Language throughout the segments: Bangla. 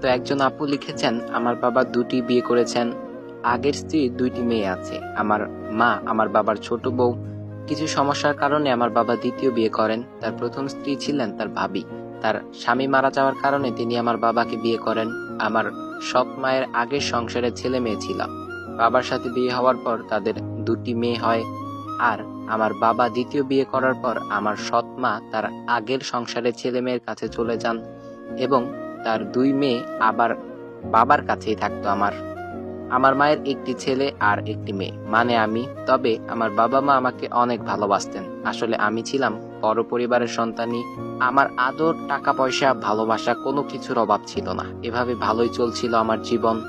তো একজন আপু লিখেছেন, আমার বাবা দুটি বিয়ে করেছেন। আগের স্ত্রী দুইটি মেয়ে আছে। আমার মা আমার বাবার ছোট বউ। কিছু সমস্যার কারণে আমার বাবা দ্বিতীয় বিয়ে করেন। তার প্রথম স্ত্রী ছিলেন তার ভাবি। তার স্বামী মারা যাওয়ার কারণে তিনি আমার বাবাকে বিয়ে করেন। আমার সৎ মায়ের আগের সংসারে ছেলে মেয়ে ছিল বাবার সাথে বিয়ে হওয়ার পর তাদের দুটি মেয়ে হয়। আর আমার বাবা দ্বিতীয় বিয়ে করার পর আমার সৎ মা তার আগের সংসারে ছেলে মেয়ের কাছে চলে যান এবং তার দুই মেয়ে আবার বাবার কাছেই থাকতো আমার। আমার মায়ের একটি ছেলে আর একটি মেয়ে। মানে আমি। তবে আমার বাবা মা আমাকে অনেক ভালোবাসতেন। আসলে আমি ছিলাম বড় পরিবারের সন্তানই। আমার আদর টাকা পয়সা ভালোবাসা কোনো কিছুর অভাব ছিল না। এভাবে ভালোই চলছিল আমার জীবন।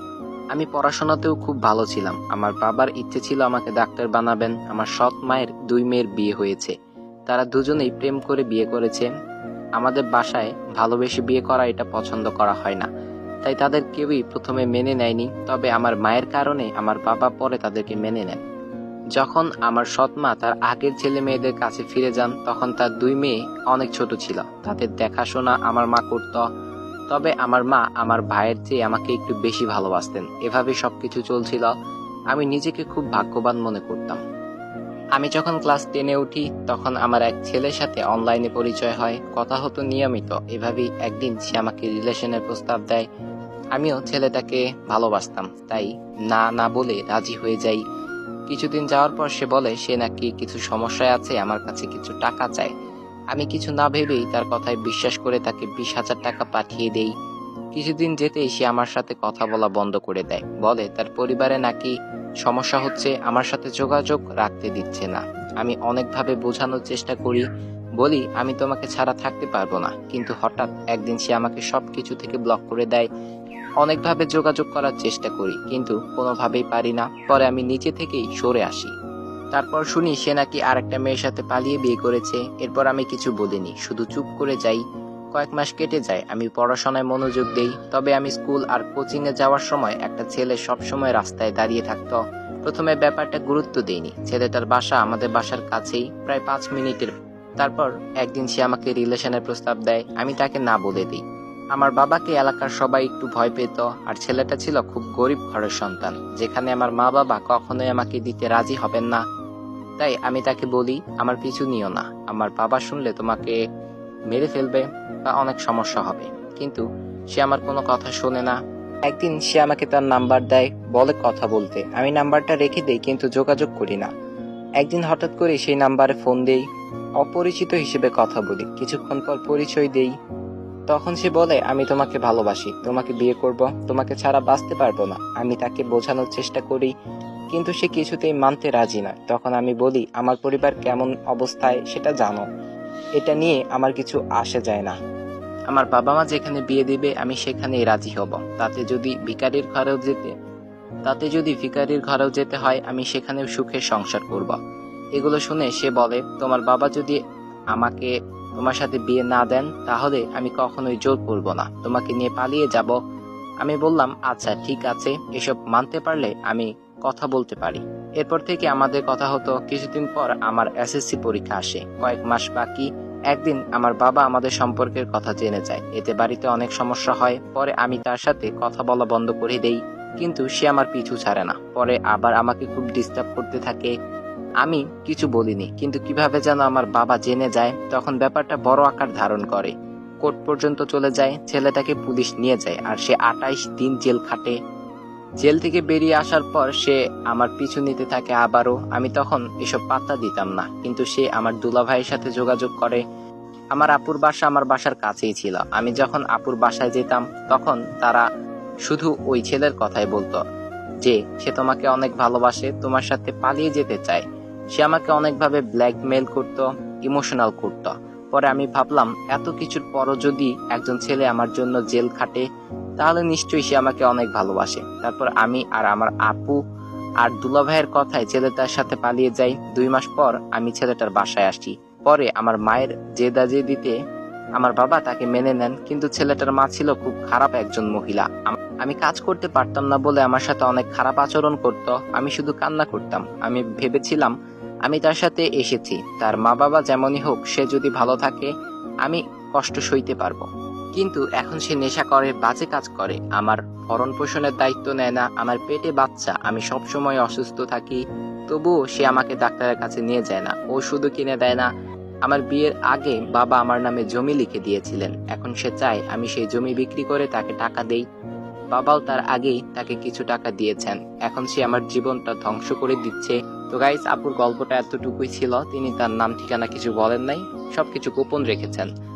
আমি পড়াশোনাতেও খুব ভালো ছিলাম। আমার বাবার ইচ্ছে ছিল আমাকে ডাক্তার বানাবেন। আমার সৎ মায়ের দুই মেয়ের বিয়ে হয়েছে। তারা দুজনেই প্রেম করে বিয়ে করেছে। আমাদের বাসায় ভালোবেসে বিয়ে করা এটা পছন্দ করা হয় না। তাই তাদের কেউই প্রথমে মেনে নেয়নি, তবে আমার মায়ের কারণে আমার বাবা পরে তাদেরকে মেনে নেন। যখন আমার সৎ মা তার আগের ছেলে মেয়েদের কাছে ফিরে যান, তখন তার দুই মেয়ে অনেক ছোট ছিল। তাদের দেখাশোনা আমার মা করত, তবে আমার মা আমার ভাইয়ের চেয়ে আমাকে একটু বেশি ভালোবাসতেন। এভাবে সবকিছু চলছিল, আমি নিজেকে খুব ভাগ্যবান মনে করতাম। আমি যখন ক্লাস টেনে উঠি, তখন আমার এক ছেলের সাথে অনলাইনে পরিচয় হয়। কথা হতো নিয়মিত। এভাবেই একদিন সে আমাকে রিলেশনের প্রস্তাব দেয়। আমিও ছেলেটাকে ভালোবাসতাম। তাই না না বলে রাজি হয়ে যাই। কিছুদিন যাওয়ার পর সে বলে, সে নাকি কিছু সমস্যায় আছে, আমার কাছে কিছু টাকা চায় আমি কিছু না ভেবেই তার কথায় বিশ্বাস করে তাকে বিশ হাজার টাকা পাঠিয়ে দেই। কিছুদিন যেতেই সে আমার সাথে কথা বলা বন্ধ করে দেয়। বলে, তার পরিবারে নাকি সমস্যা হচ্ছে আমার সাথে যোগাযোগ রাখতে দিচ্ছে না। আমি অনেকভাবে বোঝানোর চেষ্টা করি, বলি, আমি তোমাকে ছাড়া থাকতে পারব না। কিন্তু হঠাৎ একদিন সে আমাকে সবকিছু থেকে ব্লক করে দেয়। অনেকভাবে যোগাযোগ করার চেষ্টা করি, কিন্তু কোনোভাবেই পারি না। পরে আমি নিচে থেকেই সরে আসি। তারপর শুনি সে নাকি আরেকটা মেয়ের সাথে পালিয়ে বিয়ে করেছে। এরপর আমি কিছু বলিনি, শুধু চুপ করে যাই। কয়েক মাস কেটে যায়। আমি পড়াশোনায় মনোযোগ দেই, তবে আমি স্কুল আর কোচিং এ যাওয়ার সময় একটা ছেলে সবসময় রাস্তায় দাঁড়িয়ে থাকতো। প্রথমে ব্যাপারটা গুরুত্ব দেইনি। ছেলেটার বাসা আমাদের বাসার কাছেই, প্রায় পাঁচ মিনিটের। তারপর একদিন সে আমাকে রিলেশনের প্রস্তাব দেয়, আমি তাকে না বলে দিই। আমার বাবাকে এলাকার সবাই একটু ভয় পেত, আর ছেলেটা ছিল খুব গরিব ঘরের সন্তান, যেখানে আমার মা বাবা কখনোই আমাকে দিতে রাজি হবেন না। তাই আমি তাকে বলি, আমার পিছু নিও না। আমার বাবা শুনলে তোমাকে মেরে ফেলবে বা অনেক সমস্যা হবে। কিন্তু সে আমার কোনো কথা শোনে না। একদিন সে আমাকে তার নাম্বার দেয়, বলে কথা বলতে। আমি নাম্বারটা রেখে দেই, কিন্তু যোগাযোগ করি না। একদিন হঠাৎ করে সেই নাম্বারে ফোন দেই, অপরিচিত হিসেবে কথা বলি। কিছুক্ষণ পর পরিচয় দেই। তখন সে বলে, আমি তোমাকে ভালোবাসি, তোমাকে বিয়ে করব, তোমাকে ছাড়া বাঁচতে পারব না। আমি তাকে বোঝানোর চেষ্টা করি, কিন্তু সে কিছুতেই মানতে রাজি নয় তখন আমি বলি, আমার পরিবার কেমন অবস্থায়, সেটা জানো। এটা নিয়ে আমার কিছু আসে যায় না। আমার বাবা মা যেখানে বিয়ে দিবে, আমি সেখানেই রাজি হব। তাতে যদি ভিকারির ঘরেও যেতে, তাতে যদি ভিকারির ঘরেও যেতে হয়, আমি সেখানেও সুখে সংসার করব। এগুলো শুনে সে বলে, তোমার বাবা যদি আমাকে, তোমার সাথে বিয়ে না দেন, তাহলে আমি কখনোই জোর করব না। তোমাকে নিয়ে পালিয়ে যাব। আমি বললাম আচ্ছা ঠিক আছে। এসব মানতে পারলে আমি কথা বলতে পারি। এরপর থেকে আমাদের কথা হতো, কিছুদিন পর আমার এসএসসি পরীক্ষা আসে, কয়েক মাস বাকি, একদিন আমার বাবা আমাদের সম্পর্কের কথা জেনে যায়, এতে বাড়িতে অনেক সমস্যা হয়, পরে আমি তার সাথে কথা বলা বন্ধ করে দেই, কিন্তু সে আমার পিছু ছাড়ে না, পরে আবার আমাকে খুব ডিস্টার্ব করতে থাকে, আমি কিছু বলিনি, কিন্তু কীভাবে যেন আমার বাবা জেনে যায়, তখন ব্যাপারটা বড় আকার ধারণ করে, কোর্ট পর্যন্ত চলে যায়, ছেলেটাকে পুলিশ নিয়ে যায়, আর সে আটাইশ দিন জেল খাটে জেল থেকে বেরিয়ে আসার পর সে আমার পিছু নিতে থাকে আবারও। আমি তখন এসব পাত্তা দিতাম না, কিন্তু সে আমার দুলা ভাইয়ের সাথে যোগাযোগ করে। আমার আপুর বাসা আমার বাসার কাছেই ছিল। আমি যখন আপুর বাসায় যেতাম, তখন তারা শুধু ওই ছেলের কথাই বলতো যে, সে তোমাকে অনেক ভালোবাসে, তোমার সাথে পালিয়ে যেতে চায়। সে আমাকে অনেকভাবে ব্ল্যাকমেল করত, ইমোশনাল করত। পরে আমি ভাবলাম, এত কিছুর পরও যদি একজন ছেলে আমার জন্য জেল খাটে তাহলে নিশ্চয়ই সে আমাকে অনেক ভালোবাসে। তারপর আমি আর আমার আপু আর দুলা ভাইয়ের কথায় ছেলেটার সাথে পালিয়ে যাই। দুই মাস পর আমি ছেলেটার বাসায় আসি। পরে আমার মায়ের জেদা দিতে আমার বাবা তাকে মেনে নেন, কিন্তু ছেলেটার মা ছিল খুব খারাপ একজন মহিলা। আম- আমি কাজ করতে পারতাম না বলে আমার সাথে অনেক খারাপ আচরণ করত। আমি শুধু কান্না করতাম। আমি ভেবেছিলাম আমি তার সাথে এসেছি। তার মা বাবা যেমনই হোক, সে যদি ভালো থাকে, আমি কষ্ট সইতে পারব। কিন্তু এখন সে নেশা করে, বাজে কাজ করে। আমার ভরণ পোষণের দায়িত্ব নেয় না। আমার পেটে বাচ্চা। আমি সব সময় অসুস্থ থাকি। তবুও সে আমাকে ডাক্তারের কাছে নিয়ে যায় না। ওষুধও কিনে দেয় না। আমার বিয়ের আগে বাবা আমার নামে জমি লিখে দিয়েছিলেন। এখন সে চায় আমি সেই জমি বিক্রি করে তাকে টাকা দেই। বাবাও তার আগেই তাকে কিছু টাকা দিয়েছেন। এখন সে আমার জীবনটা ধ্বংস করে দিচ্ছে। তো গাইস আপুর গল্পটা এতটুকুই ছিল। তিনি তার নাম ঠিকানা কিছু বলেন নাই। সবকিছু গোপন রেখেছেন।